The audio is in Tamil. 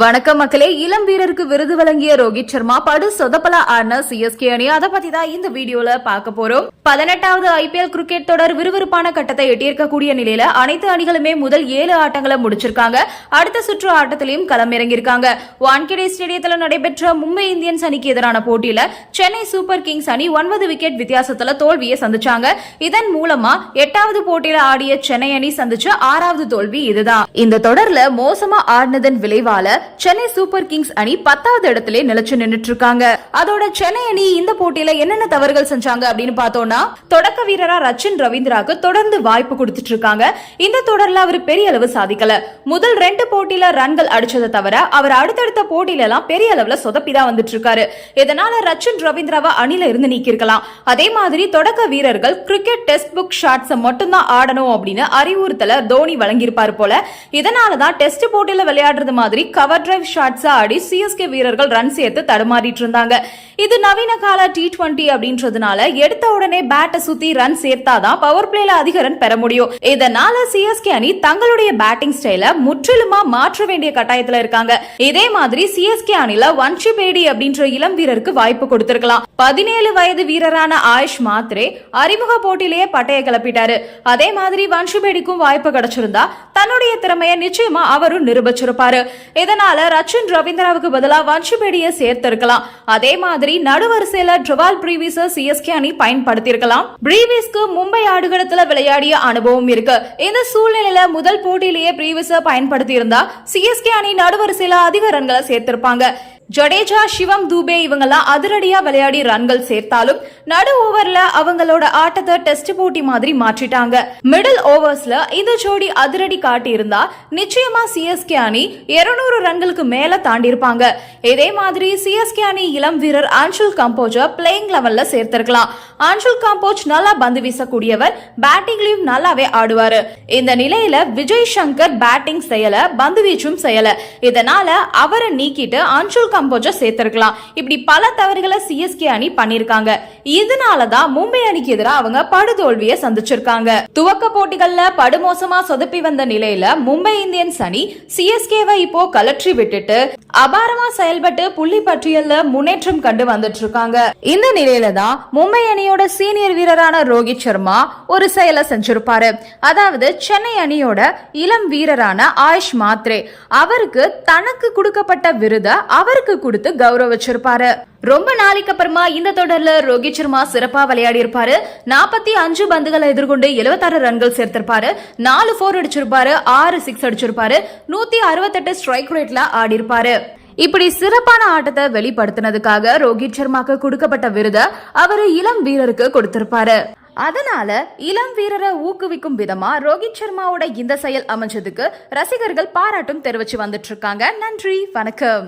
வணக்கம் மக்களே. இளம் வீரருக்கு விருது வழங்கிய ரோஹித் சர்மா படு சொதப்பலா ஆடின சிஎஸ்கே அணி அதை பத்தி தான் இந்த வீடியோல பார்க்க போறோம். பதினெட்டாவது ஐபிஎல் கிரிக்கெட் தொடர் விறுவிறுப்பான கட்டத்தை எட்டியிருக்கக்கூடிய நிலையில அனைத்து அணிகளுமே முதல் ஏழு ஆட்டங்களை முடிச்சிருக்காங்க. அடுத்த சுற்று ஆட்டத்திலையும் களமிறங்கியிருக்காங்க. வான்கெடே ஸ்டேடியத்தில் நடைபெற்ற மும்பை இந்தியன்ஸ் அணிக்கு எதிரான போட்டியில சென்னை சூப்பர் கிங்ஸ் அணி ஒன்பது விக்கெட் வித்தியாசத்துல தோல்வியை சந்திச்சாங்க. இதன் மூலமா எட்டாவது போட்டியில ஆடிய சென்னை அணி சந்திச்ச ஆறாவது தோல்வி இதுதான். இந்த தொடர்ல மோசமா ஆடினதன் விளைவால சென்னை சூப்பர் கிங்ஸ் அணி பத்தாவது இடத்திலே நிலைச்சு நின்னுட்டு இருக்காங்க அதோட சென்னை அணி இந்த போட்டியில என்னென்ன தவறுகள் செஞ்சாங்க அப்படின்னு பார்த்தோம்னா தொடக்க வீரரா ரச்சின் ரவீந்திராக்கு தொடர்ந்து வாய்ப்பு கொடுத்துட்டு இருக்காங்க இந்த தொடர்ல அவர் பெரிய அளவு சாதிக்கல. முதல் ரெண்டு போட்டியில ரன்கள் அடிச்சதை தவிர அவர் அடுத்தடுத்த போட்டியில எல்லாம் பெரிய அளவுல சொதப்பிதான் வந்துட்டு இருக்காரு இதனால ரச்சின் ரவீந்திராவை அணில இருந்து நீக்கிருக்கலாம் அதே மாதிரி தொடக்க வீரர்கள் கிரிக்கெட் டெஸ்ட் புக் ஷாட்ஸ் மட்டும்தான் ஆடணும் அப்படின்னு அறிவுறுத்தல தோனி வழங்கியிருப்பாரு போல. இதனாலதான் டெஸ்ட் போட்டியில விளையாடுறது மாதிரி கவர் டிரைவ் ஷாட்ஸ் ஆடி சிஎஸ்கே வீரர்கள் ரன் சேர்த்து தடுமாறிட்டு இருந்தாங்க. இது நவீன கால டி டுவெண்டி அப்படின்றதுனால எடுத்த உடனே பேட்டை சுத்தி ரன் சேர்த்தாதான் பவர் பிளேல அதிக ரன் பெற முடியும். இதனால சிஎஸ்கே அணி தங்களுடைய பேட்டிங் ஸ்டைல முற்றிலுமா மாற்ற வேண்டிய கட்டாயத்துல இருக்காங்க. இதே மாதிரி சிஎஸ்கே அணில வன்ஷி பேடி அப்படின்ற இளம் வீரருக்கு வாய்ப்பு கொடுத்திருக்கலாம். பதினேழு வயது வீரரான ஆயுஷ் மாத்ரே அறிமுக போட்டியிலேயே பட்டையை கிளப்பிட்டாரு. அதே மாதிரி வன்ஷிபேடிக்கும் வாய்ப்பு கிடைச்சிருந்தா தன்னுடைய திறமையை நிச்சயமா அவரும் நிரூபிச்சிருப்பாரு. இதனால ரச்சின் ரவீந்திராவுக்கு பதிலா வன்ஷுபேடியை சேர்த்திருக்கலாம். அதே மாதிரி நடுவரிசையில ட்ரிவால் பிரீவிஸ சிஎஸ்கே அணி பயன்படுத்தியிருக்கலாம். பிரீவிஸ்க்கு மும்பை ஆடுகளத்துல விளையாடிய அனுபவம் இருக்கு. இந்த சூழ்நிலையில முதல் போட்டியிலேயே பிரீவிஸ பயன்படுத்தி இருந்தா சிஎஸ்கே அணி நடுவரிசையில அதிக ரன்களை சேர்த்திருப்பாங்க. ஜடேஜா சிவம் தூபே இவங்கெல்லாம் அதிரடியா விளையாடி ரன்கள் சேர்த்தாலும் நடு ஓவர்ல அவங்களோட ஆட்டத்தை டெஸ்ட் போட்டி மாதிரி மாற்றிட்டாங்க. மிடில் ஓவர்ஸ்ல இந்த ஜோடி அதிரடி காட்டி இருந்தா நிச்சயமா சிஎஸ்கே அணி 200 ரன்களுக்கு மேல தாண்டி இருப்பாங்க இதே மாதிரி சிஎஸ்கே அணி இளம் வீரர் ஆன்சுல் கம்போஜர் பிளேயிங் லெவல்ல சேர்த்திருக்கலாம். ஆன்சுல் கம்போஜ் நல்லா பந்து வீசக்கூடியவர் பேட்டிங்லயும் நல்லாவே ஆடுவாரு. இந்த நிலையில விஜய் சங்கர் பேட்டிங் செய்யல பந்து வீச்சும் செய்யல இதனால அவரை நீக்கிட்டு அன்சுல் கம்போஜ சேர்த்திருக்கலாம். இப்படி பல தவறுகளை சிஎஸ்கே அணி பண்ணிருக்காங்க இதனாலதான் மும்பை அணிக்கு எதிராக அவங்க படுதோல்வியை சந்திச்சிருக்காங்க. துவக்க போட்டிகள்ல படுமோசமா சொதப்பி வந்த நிலையில மும்பை இந்தியன்ஸ் அணி சிஎஸ்கேவை இப்போ கலற்றி விட்டுட்டு அபாரமா செயல்பட்டு புள்ளி பட்டியல்ல முன்னேற்றம் கண்டு வந்துட்டு இருக்காங்க இந்த நிலையில தான் மும்பை அணியோட சீனியர் வீரரான ரோஹித் சர்மா ஒரு செயலை செஞ்சிருப்பாரு. அதாவது சென்னை அணியோட இளம் வீரரான ஆயுஷ் மாத்ரே. அவருக்கு தனக்கு கொடுக்கப்பட்ட விருதை அவருக்கு கொடுத்து கௌரவிச்சிருப்பாரு. ரொம்ப நாளைக்கு அப்புறமா இந்த தொடர்ல ரோஹித் சர்மா சிறப்பா விளையாடி இருப்பாரு நாற்பத்தி அஞ்சு பந்துகளை எதிர்கொண்டு 76 ரன்கள் சேர்த்திருப்பாரு. நாலு போர் அடிச்சிருப்பாரு ஆறு சிக்ஸ் அடிச்சிருப்பாரு. நூத்தி அறுபத்தெட்டு ஸ்ட்ரைக் ரேட்ல ஆடி இருப்பாரு இப்படி சிறப்பான ஆட்டத்தை வெளிப்படுத்தினதுக்காக ரோஹித் சர்மாக்கு கொடுக்கப்பட்ட விருதை அவர் இளம் வீரருக்கு கொடுத்திருப்பாரு. அதனால இளம் வீரரை ஊக்குவிக்கும் விதமா ரோஹித் சர்மாவோட இந்த செயல் அமைஞ்சதுக்கு ரசிகர்கள் பாராட்டும் தெரிவிச்சு வந்துட்டு இருக்காங்க. நன்றி வணக்கம்.